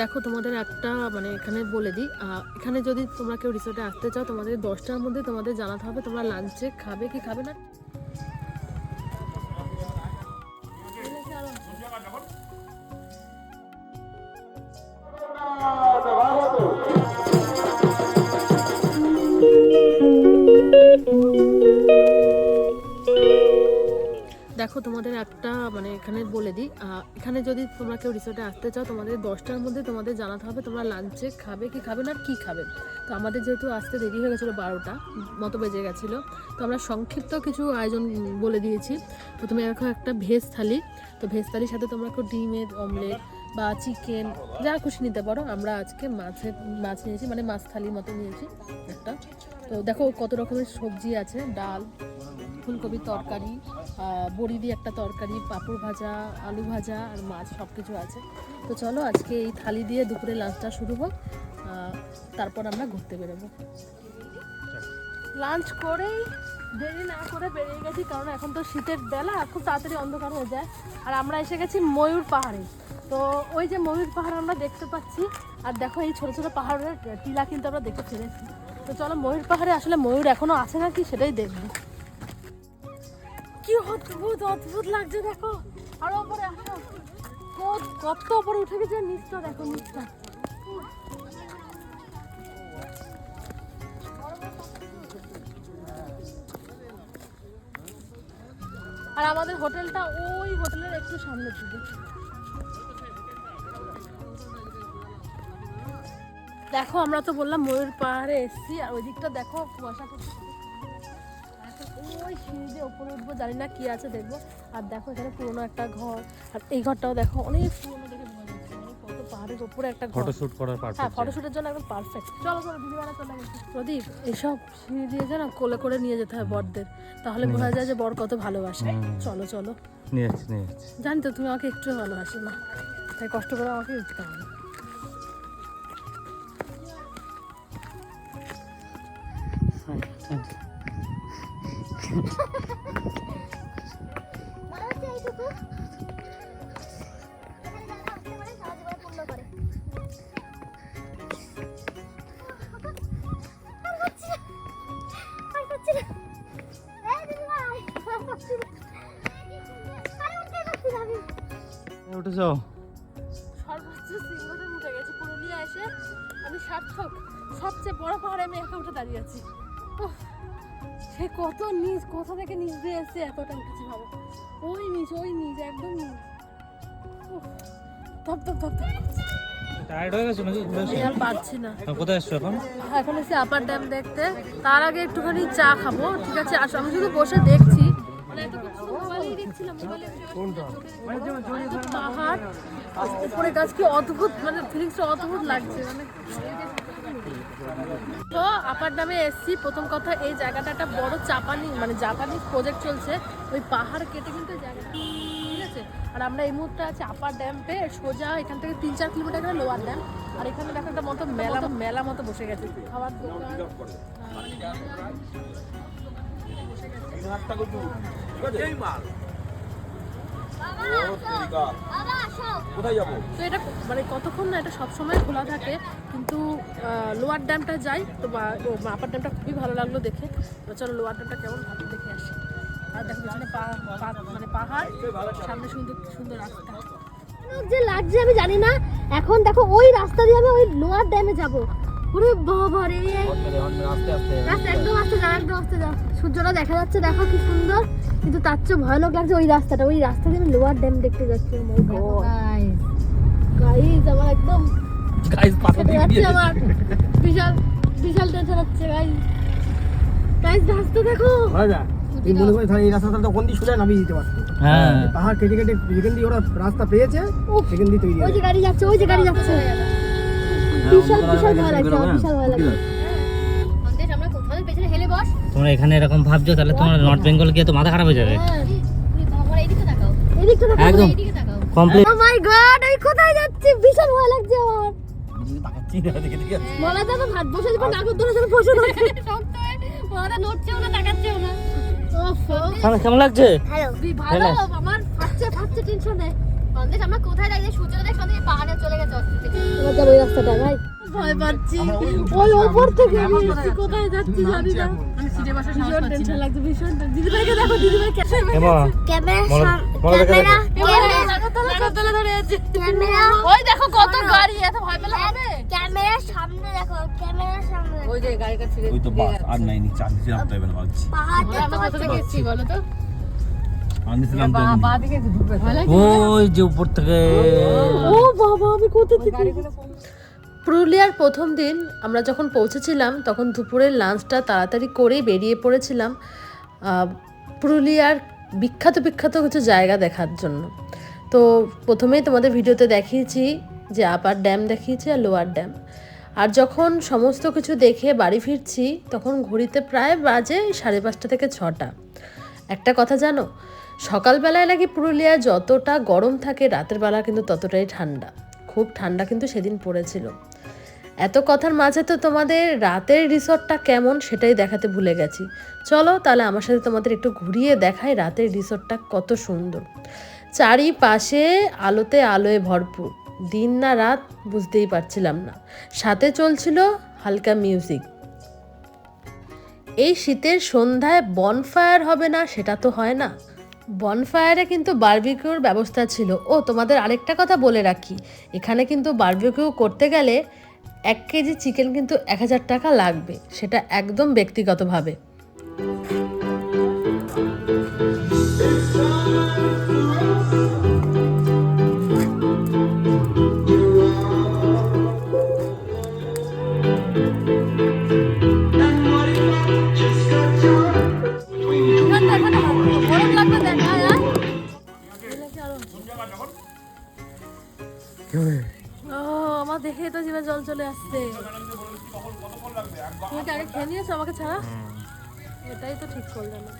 দেখো, তোমাদের একটা মানে এখানে বলে দিই এখানে যদি তোমরা কেউ রিসোর্টে আসতে চাও, তোমাদের দশটার মধ্যে তোমাদের জানাতে হবে তোমরা লাঞ্চে খাবে কি খাবে না। দেখো, তোমাদের একটা মানে এখানে বলে দিই। এখানে যদি তোমরা কেউ রিসোর্টে আসতে চাও, তোমাদের দশটার মধ্যে তোমাদের জানাতে হবে তোমরা লাঞ্চে খাবে কি খাবে না কী খাবে। তো আমাদের যেহেতু আসতে দেরি হয়ে গেছিল বারোটা, মতো বেজে গেছিল। তো আমরা সংক্ষিপ্ত কিছু আয়োজন বলে দিয়েছি। প্রথমে দেখো একটা ভেজ থালি, তো ভেজ থালির সাথে তোমরা ডিমের অমলেট বা চিকেন যা খুশি নিতে পারো। আমরা আজকে মাছের, মাছ নিয়েছি মানে মাছ থালির মতো নিয়েছি একটা। তো দেখো কত রকমের সবজি আছে, ডাল ফুলকপির তরকারি বড়ি দিয়ে একটা তরকারি, পাঁপড় ভাজা, আলু ভাজা আর মাছ সব কিছু আছে। তো চলো আজকে এই থালি দিয়ে দুপুরে লাঞ্চটা শুরু হোক তারপর আমরা ঘুরতে বেরোবো। লাঞ্চ করেই দেরি না করে বেরিয়ে গেছি, কারণ এখন তো শীতের বেলা, খুব তাড়াতাড়ি অন্ধকার হয়ে যায়। আর আমরা এসে গেছি ময়ূর পাহাড়ে। তো ওই যে ময়ূর পাহাড় আমরা দেখতে পাচ্ছি, আর দেখো এই ছোট ছোট পাহাড়ের টিলা কিন্তু আমরা দেখে ফেলেছি। তো চলো ময়ূর পাহাড়ে আসলে ময়ূর এখনও আছে নাকি সেটাই দেখব। কি অদ্ভুত অদ্ভুত লাগছে, দেখো। আর ওপরে আসো কত- ওপরে উঠে গেছে, নিচটা দেখো, নিচটা। আর আমাদের হোটেলটা ওই হোটেলের একটু সামনে দিকে দেখো, আমরা তো বললাম ময়ূর পাহাড়ে এসেছি, আর ওই দিকটা দেখো, কুয়াশা সিঁড়ি দিয়ে ওপরে উঠবো জানি না কি আছে দেখব। আর দেখো এখানে পুরোনো একটা ঘর। আর এই ঘরটাও দেখো অনেক পুরোনো দেখে বোঝা যাচ্ছে। মানে কত পাহাড়ের ওপরে একটা হ্যাঁ ফটোশুটের জন্য একদম পারফেক্ট চলো চলো দিদিবেলা চলে। গেছি প্রদীপ এসব সিঁড়ি দিয়ে না কোলে করে নিয়ে যেতে হয় বরদের। তাহলে বোঝা যায় যে বর কত ভালোবাসে। চলো চলো। নিয়ে নিয়ে জানি তো তুমি আমাকে একটু ভালোবাসো না। তাই কষ্ট করে আমাকে উঠতে হবে আমি। উঠে গেছি। পুরুলিয়া এসে আমি সার্থক, সবচেয়ে বড় পাহাড়ে আমি একা উঠে দাঁড়িয়ে আছি। সে কত নিচ কোথা থেকে নিচ দিয়ে এসে এতটা উঠেছি ভাবো ওই নিচ ওই নিচ একদম নিচ ধপ ধপ ধপ টায়ার্ড হয়ে গেছো নাকি? আর পারছি না। কোথায় এসছো এখন? এখন এসে আপার ড্যাম দেখতে। তার আগে একটুখানি চা খাব ঠিক আছে? আসো আমি শুধু বসে দেখছি। মানে পাহাড়। উপরে গাছ কি অদ্ভুত মানে ফিলিংসটা অদ্ভুত লাগছে মানে তো আপার ড্যামে এসছি। প্রথম কথা এই জায়গাটা একটা বড় চাপানি মানে জাপানিজ প্রজেক্ট চলছে। ওই পাহাড় কেটে কিন্তু জায়গাটা ঠিক আছে? আর আমরা এই মুহূর্তে আছি আপার ড্যাম্পে সোজা এখান থেকে তিন চার কিলোমিটার এখানে লোয়ার ড্যাম আর এখানে দেখো একটা মতো মেলা মেলা মতো বসে গেছে। খাবার দোকান বাবা, আসো। তো এটা মানে কতক্ষণ না এটা সবসময় খোলা থাকে কিন্তু লোয়ার ড্যামটা যাই তো আপার ড্যামটা খুবই ভালো লাগল দেখে। তো চলো লোয়ার ড্যামটা কেমন ভালো দেখে আসি। আর দেখো পেছনে মানে পাহাড় সামনে সুন্দর সুন্দর রাস্তা। যে লাগছে আমি জানি না। এখন দেখো ওই রাস্তা দিয়ে আমি ওই লোয়ার ড্যামে যাব। ওরে বাবা রে। রাস্তা একদম আস্তে যাও একদম আস্তে যাও। সূর্যটা দেখা যাচ্ছে দেখো কি সুন্দর। কিন্তু তার চেয়ে ভয়ানক লাগছে ওই রাস্তাটা। ওই রাস্তা দিয়ে আমি লোয়ার ড্যাম দেখতে যাচ্ছি। গাইজ আমার একদম পাতা কেটে যাচ্ছে আমার। বিশাল বিশাল টেনশন হচ্ছে গাইজ গাইজ রাস্তা দেখো। তুই মনে তাহলে এই রাস্তাটা তো কোন দিয়ে সোজা নামিয়ে দিতে পারতো। হ্যাঁ। পাহাড় কেটে কেটে যেখান দিয়ে ওরা রাস্তা পেয়েছে সেখান দিয়ে তৈরি ওই যে গাড়ি যাচ্ছে ওই যে গাড়ি যাচ্ছে। বিশাল বিশাল ভয় লাগছে আমার বিশাল ভয় লাগছে। তোমরা এখানে এরকম ভাবছ তাহলে তোমার নর্থ বেঙ্গল গিয়ে তো মাথা খারাপ হয়ে যাবে। একদম। কমপ্লিট ও মাই গড আমি কোথায় যাচ্ছি? বিশাল ভয় লাগছে আমার। বলা যাবে ভাত বসে যাবে নাগর ধরে সাথে বসে থাকে শক্ত হয়ে মাথা নড়ছেও না তাকাচ্ছেও না। কেমন লাগছে? ভালো। আমার ফাটছে ফাটছে টেনশনে সন্দেশ আমরা কোথায় দাঁড়িয়ে সূর্য সন্দেশ পাহাড়ে চলে গেছে অস্তিত্ব ওই রাস্তাটা ভাই। ভয় পাচ্ছি। ওই ওপর থেকে আমি কোথায় যাচ্ছি জানি না। ভীষণ টেনশন লাগছে ভীষণ দিদি দেখো দিদি ক্যামেরা ক্যামেরা। ক্যামেরা। ধরে আছে। ক্যামেরা। ওই দেখো কত গাড়ি এত ভয় পেলে হবে? ক্যামেরার সামনে দেখো ক্যামেরার সামনে ওই যে গাড়িটা ছেড়ে ওই তো বাস আর নাই হবে না আমরা থেকে এসেছি বলো তো? লাগে ওই যে উপর থেকে। ও বাবা আমি কোথা থেকে পুরুলিয়ার প্রথম দিন আমরা যখন পৌঁছেছিলাম, তখন দুপুরের লাঞ্চটা তাড়াতাড়ি করেই বেরিয়ে পড়েছিলাম পুরুলিয়ার বিখ্যাত বিখ্যাত কিছু জায়গা দেখার জন্য। তো প্রথমেই তোমাদের ভিডিওতে দেখিয়েছি যে আপার ড্যাম দেখিয়েছি আর লোয়ার ড্যাম আর যখন সমস্ত কিছু দেখে বাড়ি ফিরছি, তখন ঘড়িতে প্রায় বাজে সাড়ে পাঁচটা থেকে ছটা। একটা কথা জানো, সকালবেলায় নাকি পুরুলিয়ায় যতটা গরম থাকে, রাতের বেলা কিন্তু ততটাই ঠান্ডা। খুব ঠান্ডা কিন্তু সেদিন পড়েছিল। এত কথার মাঝে তো তোমাদের রাতের রিসর্টটা কেমন সেটাই দেখাতে ভুলে গেছি। চলো তাহলে আমার সাথে তোমাদের একটু ঘুরিয়ে দেখাই রাতের রিসর্টটা কত সুন্দর। চারিপাশে আলোতে আলোয় ভরপুর। দিন না রাত বুঝতেই পারছিলাম না। সাথে চলছিল হালকা মিউজিক। এই শীতের সন্ধ্যায় বনফায়ার হবে না সেটা তো হয় না। বনফায়ারে কিন্তু বার্বিকিউর ব্যবস্থা ছিল। ও, তোমাদের আরেকটা কথা বলে রাখি। এখানে কিন্তু বার্বিকিউ করতে গেলে এক কেজি চিকেন কিন্তু এক হাজার টাকা লাগবে। সেটা একদম ব্যক্তিগতভাবে। আমার দেখে তো জিভে জল চলে আসছে। তুমি আগে খেয়ে নিয়েছো আমাকে ছাড়া? এটাই তো ঠিক করলে না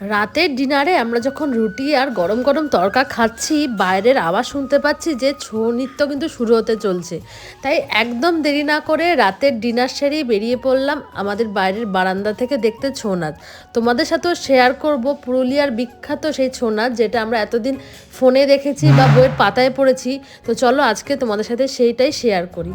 রাতের ডিনারে আমরা যখন রুটি আর গরম গরম তরকা খাচ্ছি, বাইরের আওয়াজ শুনতে পাচ্ছি যে ছৌ নৃত্য কিন্তু শুরু হতে চলছে। তাই একদম দেরি না করে রাতের ডিনার সেরেই বেরিয়ে পড়লাম আমাদের বাইরের বারান্দা থেকে দেখতে ছৌ নাচ। তোমাদের সাথেও শেয়ার করব পুরুলিয়ার বিখ্যাত সেই ছৌ নাচ যেটা আমরা এতদিন ফোনে দেখেছি বা বইয়ের পাতায় পড়েছি। তো চলো আজকে তোমাদের সাথে সেইটাই শেয়ার করি।